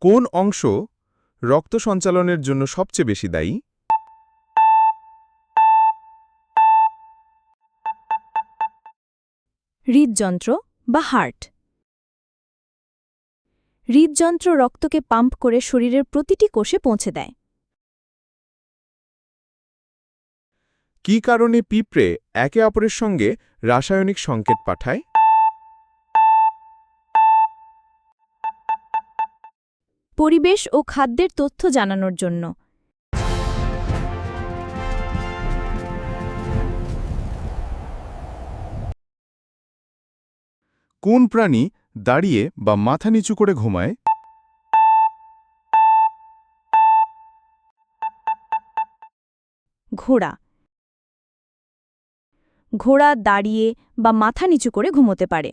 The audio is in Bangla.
কোন অংশ রক্ত সঞ্চালনের জন্য সবচেয়ে বেশি দায়ী? হৃদযন্ত্র বা হার্ট। হৃদযন্ত্র রক্তকে পাম্প করে শরীরের প্রতিটি কোষে পৌঁছে দেয়। কী কারণে পিঁপড়ে একে অপরের সঙ্গে রাসায়নিক সংকেত পাঠায়? পরিবেশ ও খাদ্যের তথ্য জানানোর জন্য। কোন প্রাণী দাঁড়িয়ে বা মাথা নিচু করে ঘুমায়? ঘোড়া। ঘোড়া দাঁড়িয়ে বা মাথা নিচু করে ঘুমোতে পারে।